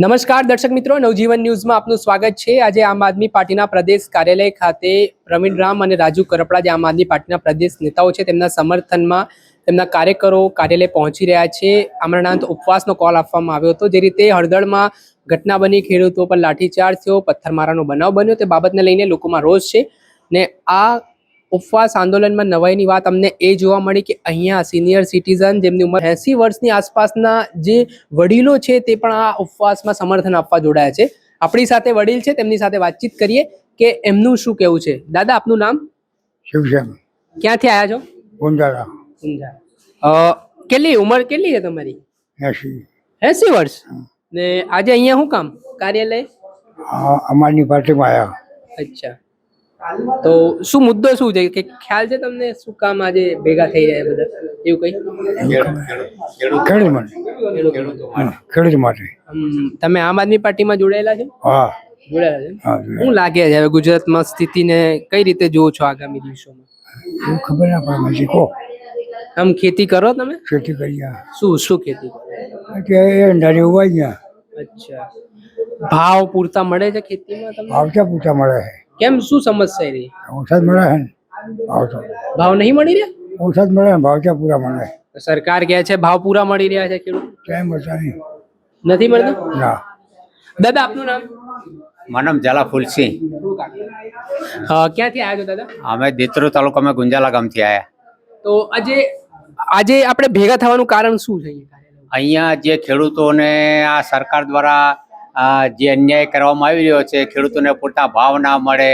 નમસ્કાર દર્શક મિત્રો, નવજીવન ન્યૂઝમાં આપનું સ્વાગત છે. આજે આમ આદમી પાર્ટીના પ્રદેશ કાર્યાલય ખાતે પ્રવીણ રામ અને રાજુ કરપડા, જે આમ આદમી પાર્ટીના પ્રદેશ નેતાઓ છે, તેમના સમર્થનમાં તેમના કાર્યકરો કાર્યાલય પહોંચી રહ્યા છે. અમરનાથ ઉપવાસનો કોલ આપવામાં આવ્યો હતો. જે રીતે હળદળમાં ઘટના બની, ખેડૂતો પર લાઠીચાર્જ થયો, પથ્થરમારાનો બનાવ બન્યો. તે બાબતને લઈને લોકોમાં રોષ છે ને આ ઉપવાસ આંદોલનમાં નવાઈની વાત અમને એ જોવા મળી કે અહીંયા સિનિયર સિટીઝન જેમની ઉંમર એંસી વર્ષની આસપાસના જે વડીલો છે તે પણ આ ઉપવાસમાં સમર્થન આપવા જોડાયા છે. આપણી સાથે વડીલ છે તેમની સાથે વાતચીત કરીએ કે એમનું શું કહેવું છે? દાદા આપનું નામ? શિવસેન. ક્યાંથી આવ્યા છો? ઊંઝા. અ, કેટલી ઉંમર કેટલી છે તમારી? એસી. એસી વર્ષ? ને આજે અહીંયા શું કામ? કાર્યાલય? અમારની પાર્ટીમાં આવ્યા અચ્છા. તો શું મુદ્દો શું છે? કે ખ્યાલ છે તમને શું કામ આજે ભેગા થઈ રહ્યા બધા? એવું કઈ? ખેડૂત માટે. ખેડૂત માટે. તમે આમ આદમી પાર્ટીમાં જોડાયેલા છો? હા. જોડાયેલા છે? શું લાગે છે? હવે ગુજરાતમાં સ્થિતિને કઈ રીતે જોવો છો આગામી દિવસોમાં? એવું ખબર ના પડે મને કહો આમ ખેતી કરો તમે? ખેતી કરી શું શું ખેતી કે અંધારી ઉવાઈ ગયા. અચ્છા. ભાવ પૂરતા મળે છે ખેતીમાં તમને? ક્યાં પૂરતા મળે? છે કેમ શું સમસ્યા રહી ઔષધ મળે છે ભાવ નહીં મળી રહ્યા? ઔષધ મળે ભાવ ક્યાં પૂરા મળે? સરકાર કહે છે ભાવ પૂરા મળી રહ્યા છે ખેડૂત? કેમ મળતા નહીં. નથી મળતા? ના. દાદા આપનું નામ? મારું નામ ઝાલા ફૂલસિંહ. હા, ક્યાંથી આવ્યા છો દાદા? અમે દેત્રુ તાલુકામાં ગુંજાલા ગામથી આવ્યા. તો આજે આજે આપણે ભેગા થવાનું કારણ શું છે અહીંયા? અહીંયા જે ખેડૂતોને આ સરકાર દ્વારા જે અન્યાય કરવામાં આવી રહ્યો છે ખેડૂતોને પૂરતા ભાવ ના મળે.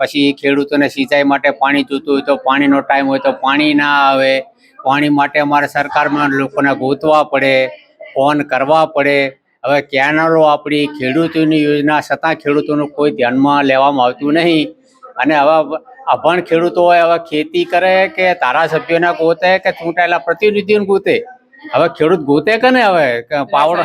પછી ખેડૂતોને સિંચાઈ માટે પાણી જોતું હોય તો પાણીનો ટાઈમ હોય તો પાણી ના આવે પાણી માટે અમારે સરકારમાં લોકોને ગોતવા પડે ફોન કરવા પડે. હવે કેનાલો આપણી ખેડૂતોની યોજના છતાં ખેડૂતોનું કોઈ ધ્યાનમાં લેવામાં આવતું નહીં. અને હવે અભણ ખેડૂતો હોય હવે ખેતી કરે કે ધારાસભ્યોને ગોતે કે ચૂંટાયેલા પ્રતિનિધિઓને ગોતે? હવે ખેડૂત ગોતે કે ને હવે? પાવડો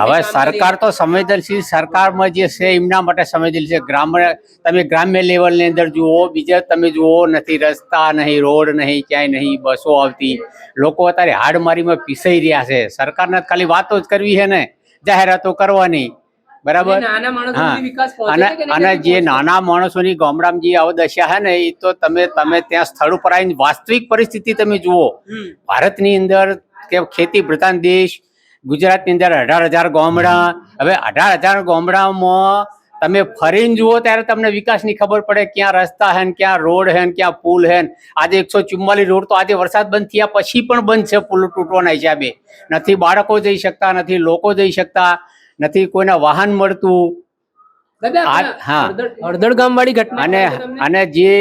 હવે સરકાર તો સંવેદનશીલ સરકારમાં જે છે એમના માટે સંવેદનશીલ છે. ગ્રામ્ય તમે ગ્રામ્ય લેવલની અંદર જુઓ બીજા તમે જુઓ નથી રસ્તા નહીં રોડ નહીં ક્યાંય નહીં બસો આવતી. લોકો અત્યારે હાડમારીમાં પીસાઈ રહ્યા છે. સરકારને ખાલી વાતો જ કરવી છે ને. જાહેરાતો કરવાની. બરાબર? અને હા. અને અને જે નાના માણસોની ગામડામાં જે અવદશા છે ને એ તો તમે તમે ત્યાં સ્થળ ઉપર આવીને વાસ્તવિક પરિસ્થિતિ તમે જુઓ. ભારતની અંદર કે ખેતી પ્રધાન દેશ ગુજરાતની અંદર અઢાર હજાર ગામડા હવે અઢાર હજાર ગામડામાં તમે ફરીને જુઓ ત્યારે તમને વિકાસની ખબર પડે ક્યાં રસ્તા હે ક્યાં રોડ હે ક્યાં પુલ હે આજે એકસો ચુમ્માલીસ રોડ તો આજે વરસાદ બંધ થયા પછી પણ બંધ છે પુલ તૂટવાના હિસાબે નથી બાળકો જઈ શકતા નથી લોકો જઈ શકતા નથી કોઈને વાહન મળતું હા. અડધડ ગામ વાળી ઘટના અને? અને જે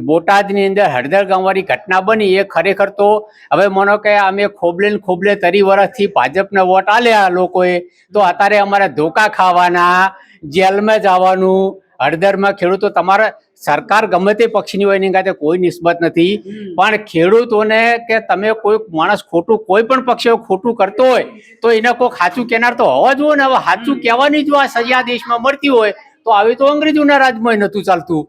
બોટાદની અંદર હળદર ગામવાળી ઘટના બની એ ખરેખર તો હવે માનો કે અમે ખોબલે ખોબલે તરી વર્ષથી ભાજપને વોટ આલ્યા લોકોએ તો અત્યારે અમારે ધોકા ખાવાના જેલમાં જવાનું હળદરમાં ખેડૂતો તમારા સરકાર ગમે તે પક્ષની હોય એની કાંઈ કોઈ નિસ્બત નથી. પણ ખેડૂતોને કે તમે કોઈ માણસ ખોટું કોઈ પણ પક્ષ ખોટું કરતો હોય તો એને કોઈ સાચું કહેનાર તો હોવા જોઈએ ને. હવે સાચું કહેવાની જો આ સજા દેશમાં મળતી હોય તો આવી તો અંગ્રેજોના રાજમાં નહોતું ચાલતું.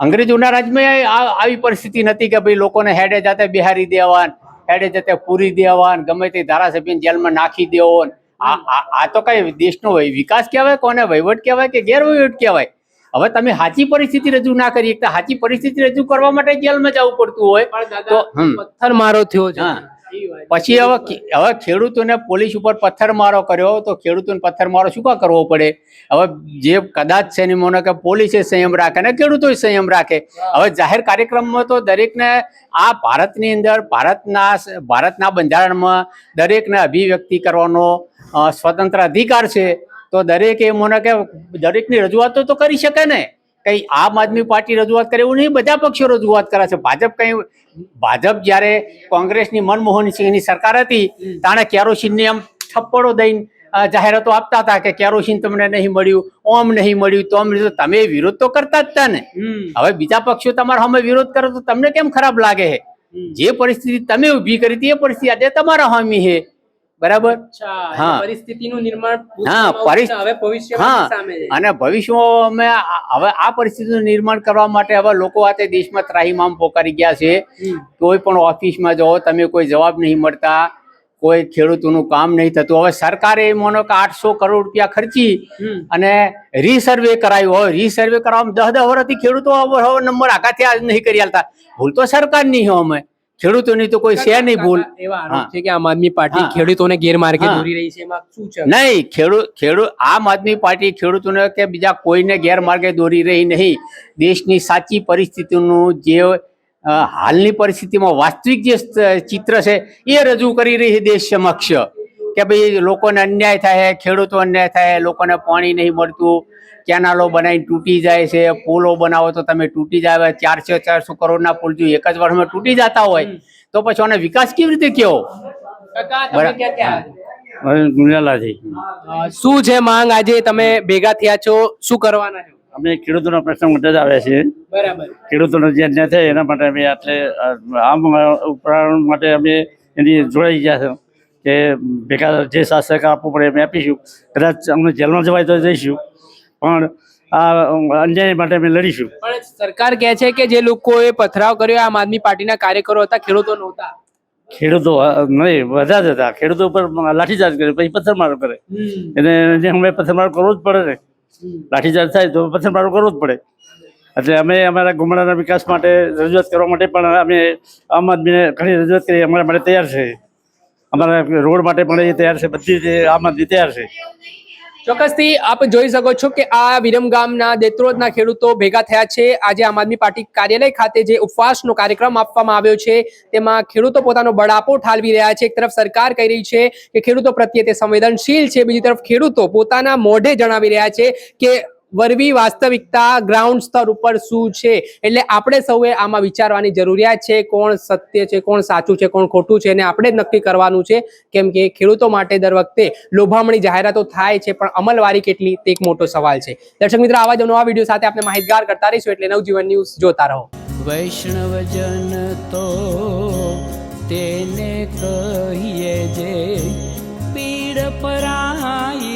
અંગ્રેજોના રાજમાં આવી પરિસ્થિતિ નથી કે ભાઈ લોકોને હેડે જાતે બિહારી દેવાન હેડે જાતે પૂરી દેવાન ગમે તે ધારાસભ્યને જેલમાં નાખી દેવો આ તો કઈ દેશનો વિકાસ કહેવાય કોને વહીવટ કહેવાય કે ગેરવહીવટ કહેવાય હવે તમે સાચી પરિસ્થિતિ રજૂ ના કરી શકતા સાચી પરિસ્થિતિ રજૂ કરવા માટે જેલમાં જવું પડતું હોય પણ તો. પથ્થર મારો થયો છે. પછી હવે હવે ખેડૂતોને પોલીસ ઉપર પથ્થરમારો કર્યો તો ખેડૂતોને પથ્થરમારો શું કા કરવો પડે? હવે જે કદાચ છે મને કે પોલીસે સંયમ રાખે ને ખેડૂતોએ સંયમ રાખે. હવે જાહેર કાર્યક્રમમાં તો દરેકને આ ભારતની અંદર ભારતના ભારતના બંધારણમાં દરેકને અભિવ્યક્તિ કરવાનો સ્વતંત્ર અધિકાર છે. તો દરેકે મને કે દરેકની રજૂઆતો તો કરી શકે ને. કઈ આમ આદમી પાર્ટી રજૂઆત કરે એવું નહીં બધા પક્ષો રજૂઆત કરે છે. ભાજપ કઈ ભાજપ જ્યારે કોંગ્રેસની મનમોહન સિંહની સરકાર હતી તાણે કેરોસીનની આમ થપ્પડો દઈને જાહેરાતો આપતા હતા કે કેરોસીન તમને નહીં મળ્યું ઓમ નહીં મળ્યું તો આમ તમે વિરોધ તો કરતા જ હતા ને. હવે બીજા પક્ષો તમારા સામે વિરોધ કરો તો તમને કેમ ખરાબ લાગે છે? જે પરિસ્થિતિ તમે ઊભી કરી હતી એ પરિસ્થિતિ આજે તમારા હામી છે. બરાબર? હા. પરિસ્થિતિનું નિર્માણ હા, હવે ભવિષ્યમાં હા. અને ભવિષ્યમાં અમે હવે આ પરિસ્થિતિનું નિર્માણ કરવા માટે હવે લોકો આ તે દેશમાં ત્રાહીમામ પોકારી ગયા છે. કોઈ પણ ઓફિસમાં જાઓ તમે કોઈ જવાબ નહીં મળતા કોઈ ખેડૂતોનું કામ નહીં થતું. હવે સરકારે એ માનો કે આઠસો કરોડ રૂપિયા ખર્ચી અને રીસર્વે કરાયું. હોય રીસર્વે કરવામાં દસ દસ વર્ષથી ખેડૂતો નંબર આઘાથી આજ નહીં કરી આલતા. ભૂલ તો સરકારની હોય અમે. ખેડૂતોની તો કોઈ છે નહીં ભૂલ. એવા આરોપ છે કે આમ આદમી પાર્ટી ખેડૂતોને ગેરમાર્ગે દોરી રહી છે એમાં શું છે? નહીં ખેડૂત ખેડૂત આમ આદમી પાર્ટી ખેડૂતોને કે બીજા કોઈને ગેરમાર્ગે દોરી રહી નહીં. દેશની સાચી પરિસ્થિતિનું જે હાલની પરિસ્થિતિમાં વાસ્તવિક જે ચિત્ર છે એ રજૂ કરી રહી છે દેશ સમક્ષ. કે ભાઈ લોકોને અન્યાય થાય ખેડૂતો અન્યાય થાય લોકોને પાણી નહીં મળતું કેનાલો બનાવીને તૂટી જાય છે પુલો બનાવો તો તમે તૂટી જાય ચારસો ચારસો કરોડના પુલ જો એક જ વર્ષમાં તૂટી જતા હોય તો પછી આનો વિકાસ કેવી રીતે કેવો શું છે માંગ? આજે તમે ભેગા થયા છો શું કરવાના છો? અમે ખેડૂતોના પ્રશ્ન માટે જ આવ્યા છીએ. બરાબર. ખેડૂતોનો જે અન્યાય થાય એના માટે અમે આટલે આમ ઉપરાણ માટે અમે એની જોડાઈ ગયા છે. કે ભેગા જે શાસક આપવું પડે અમે આપીશું. કદાચ અમને જેલમાં જવાય તો જઈશું. પણ આ અન્યાય માટે અમે લડીશું. પણ સરકાર કહે છે કે જે લોકોએ પથરાવ કર્યો આમ આદમી પાર્ટીના કાર્યકરો હતા ખેડૂતો નહોતા. ખેડૂતો નહીં બધા જ હતા. ખેડૂતો ઉપર લાઠીચાર્જ કરે પછી પથ્થરમારો કરે. એને જે અમે પથ્થરમારો કરવો જ પડે ને. લાઠીચાર્જ થાય તો પથ્થરમારો કરવો જ પડે. એટલે અમે અમારા ગુમડાના વિકાસ માટે રજૂઆત કરવા માટે પણ અમે આમ આદમીને ઘણી રજૂઆત કરી અમારા માટે તૈયાર છે. અમારા રોડ માટે પણ તૈયાર છે, બધી રીતે આમ તૈયાર છે. ચોક્કસથી આપ જોઈ શકો છો કે આ વિરમગામના દેત્રોદના ખેડૂતો ભેગા થયા છે. આજે આમ આદમી પાર્ટી કાર્યાલય ખાતે જે ઉપવાસનો કાર્યક્રમ આપવામાં આવ્યો છે, તેમાં ખેડૂતો પોતાનો બળાપો ઠાલવી રહ્યા છે. એક તરફ સરકાર કહી રહી છે કે ખેડૂતો પ્રત્યે તે સંવેદનશીલ છે. બીજી તરફ ખેડૂતો પોતાના મોઢે જણાવી રહ્યા છે કે વરવી વાસ્તવિકતા ગ્રાઉન્ડ સ્તર ઉપર શું છે? એટલે આપણે સૌએ આમાં વિચારવાની જરૂરિયાત છે કોણ સત્ય છે, કોણ સાચું છે, કોણ ખોટું છે અને આપણે જ નક્કી કરવાનું છે. કેમ કે ખેડૂતો માટે દર વખતે લોભામણી જાહેરાતો થાય છે, પણ અમલવારી કેટલી? તે એક મોટો સવાલ છે. દર્શક મિત્રો, આવા જ નવા વીડિયો સાથે આપણે માહિતગાર કરતા રહીશું એટલે નવજીવન ન્યૂઝ જોતા રહો. વૈષ્ણવજન તો તેને કહીએ જે પીડ પરાઈ